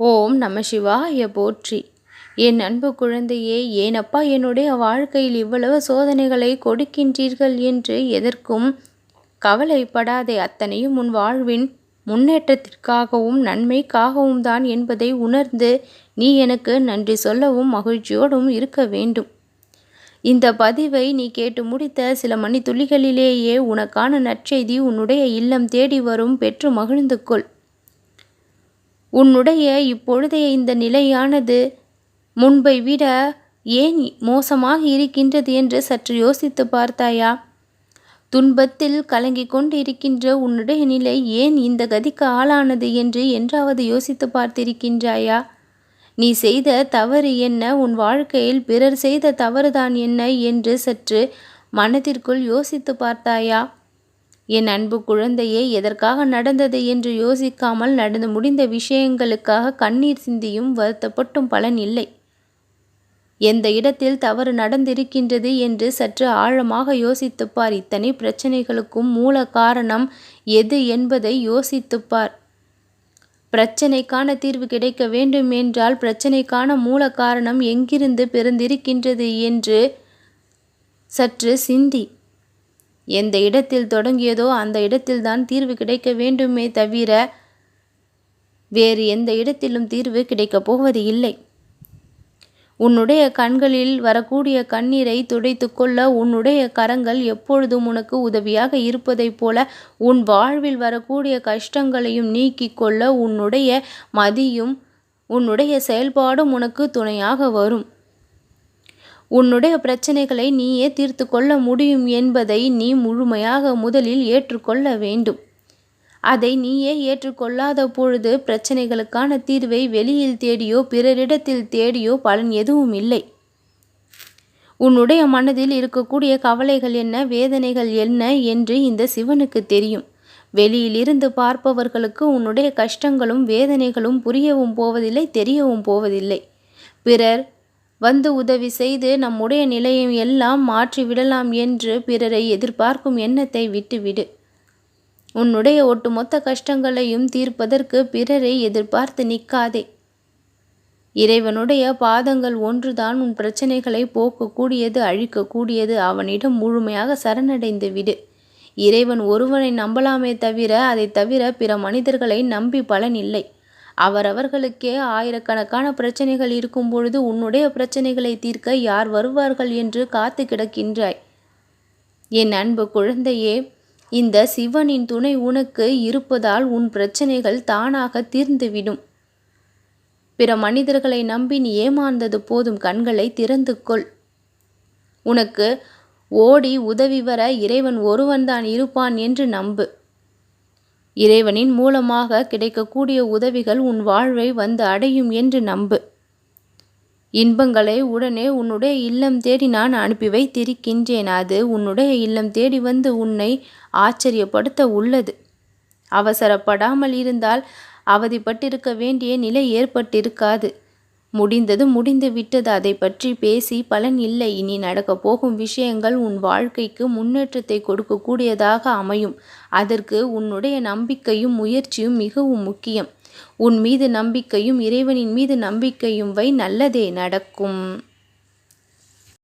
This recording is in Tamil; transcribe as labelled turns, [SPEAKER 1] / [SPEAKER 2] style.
[SPEAKER 1] ஓம் நம சிவாய போற்றி. என் அன்பு குழந்தையே ஏனப்பா என்னுடைய வாழ்க்கையில் இவ்வளவு சோதனைகளை கொடுக்கின்றீர்கள் என்று எதற்கும் கவலைப்படாதே. அத்தனையும் உன் வாழ்வின் முன்னேற்றத்திற்காகவும் நன்மைக்காகவும் தான் என்பதை உணர்ந்து நீ எனக்கு நன்றி சொல்லவும் மகிழ்ச்சியோடும் இருக்க வேண்டும். இந்த பதிவை நீ கேட்டு முடித்த சில மணித்துளிகளிலேயே உனக்கான நற்செய்தி உன்னுடைய இல்லம் தேடி வரும் பெற்று மகிழ்ந்து கொள். உன்னுடைய இப்பொழுதைய இந்த நிலையானது. முன்பை விட ஏன் மோசமாக இருக்கின்றது என்று சற்று யோசித்து பார்த்தாயா? துன்பத்தில் கலங்கிக் கொண்டு இருக்கின்ற உன்னுடைய நிலை ஏன் இந்த கதிக்கு ஆளானது என்று என்றாவது யோசித்து பார்த்திருக்கின்றாயா? நீ செய்த தவறு என்ன? உன் வாழ்க்கையில் பிறர் செய்த தவறுதான் என்ன? என்று சற்று மனதிற்குள் யோசித்து பார்த்தாயா? என் அன்பு குழந்தையே எதற்காக நடந்தது என்று யோசிக்காமல் நடந்து முடிந்த விஷயங்களுக்காக கண்ணீர் சிந்தியும் வருத்தப்பட்டும் பலன் இல்லை. எந்த இடத்தில் தவறு நடந்திருக்கின்றது என்று சற்று ஆழமாக யோசித்துப்பார். இத்தனை பிரச்சனைகளுக்கும் மூல காரணம் எது என்பதை யோசித்துப்பார். பிரச்சனைக்கான தீர்வு கிடைக்க வேண்டும் என்றால் பிரச்சனைக்கான மூல காரணம் எங்கிருந்து பிறந்திருக்கின்றது என்று சற்று சிந்தி எந்த இடத்தில் தொடங்கியதோ அந்த இடத்தில்தான் தீர்வு கிடைக்க வேண்டுமே தவிர வேறு எந்த இடத்திலும் தீர்வு கிடைக்கப் போவது இல்லை. உன்னுடைய கண்களில் வரக்கூடிய கண்ணீரை துடைத்து கொள்ள உன்னுடைய கரங்கள் எப்பொழுதும் உனக்கு உதவியாக இருப்பதைப் போல உன் வாழ்வில் வரக்கூடிய கஷ்டங்களையும் நீக்கிக் கொள்ள உன்னுடைய மதியும் உன்னுடைய செயல்பாடும் உனக்கு துணையாக வரும். உன்னுடைய பிரச்சனைகளை நீயே தீர்த்து கொள்ள முடியும் என்பதை நீ முழுமையாக முதலில் ஏற்றுக்கொள்ள வேண்டும். அதை நீயே ஏற்றுக்கொள்ளாத பொழுது பிரச்சனைகளுக்கான தீர்வை வெளியில் தேடியோ பிறரிடத்தில் தேடியோ பலன் எதுவும் இல்லை. உன்னுடைய மனதில் இருக்கக்கூடிய கவலைகள் என்ன வேதனைகள் என்ன என்று இந்த சிவனுக்கு தெரியும். வெளியிலிருந்து பார்ப்பவர்களுக்கு உன்னுடைய கஷ்டங்களும் வேதனைகளும் புரியவும் போவதில்லை தெரியவும் போவதில்லை. பிறர் வந்து உதவி செய்து நம்முடைய நிலையை எல்லாம் மாற்றி விடலாம் என்று பிறரை எதிர்பார்க்கும் எண்ணத்தை விட்டுவிடு. உன்னுடைய ஒட்டுமொத்த கஷ்டங்களையும் தீர்ப்பதற்கு பிறரை எதிர்பார்த்து நிற்காதே. இறைவனுடைய பாதங்கள் ஒன்றுதான் உன் பிரச்சனைகளை போக்கக்கூடியது அழிக்கக்கூடியது. அவனிடம் முழுமையாக சரணடைந்து விடு. இறைவன் ஒருவனை நம்பலாமே தவிர அதை தவிர பிற மனிதர்களை நம்பி பலன் இல்லை. அவரவர்களுக்கே ஆயிரக்கணக்கான பிரச்சனைகள் இருக்கும் பொழுது உன்னுடைய பிரச்சனைகளை தீர்க்க யார் வருவார்கள் என்று காத்து கிடக்கின்றாய். என் அன்பு குழந்தையே இந்த சிவனின் துணை உனக்கு இருப்பதால் உன் பிரச்சனைகள் தானாக தீர்ந்துவிடும். பிற மனிதர்களை நம்பி நீ ஏமாந்தது போதும் கண்களை திறந்து கொள். உனக்கு ஓடி உதவி வர இறைவன் ஒருவன்தான் இருப்பான் என்று நம்பு. இறைவனின் மூலமாக கிடைக்கக்கூடிய உதவிகள் உன் வாழ்வை வந்து அடையும் என்று நம்பு. இன்பங்களை உடனே உன்னுடைய இல்லம் தேடி நான் அனுப்பி வைத்திருக்கின்றேன். அது உன்னுடைய இல்லம் தேடி வந்து உன்னை ஆச்சரியப்படுத்த உள்ளது. அவசரப்படாமல் இருந்தால் அவதிப்பட்டிருக்க வேண்டிய நிலை ஏற்பட்டிருக்காது. முடிந்தது. முடிந்து விட்டது. அதை பற்றி பேசி பலன் இல்லை. இனி நடக்கப் போகும் விஷயங்கள் உன் வாழ்க்கைக்கு முன்னேற்றத்தை கொடுக்கக்கூடியதாக அமையும். அதற்கு உன்னுடைய நம்பிக்கையும் முயற்சியும் மிகவும் முக்கியம். உன் மீது நம்பிக்கையும் இறைவனின் மீது நம்பிக்கையும் வை. நல்லதே நடக்கும்.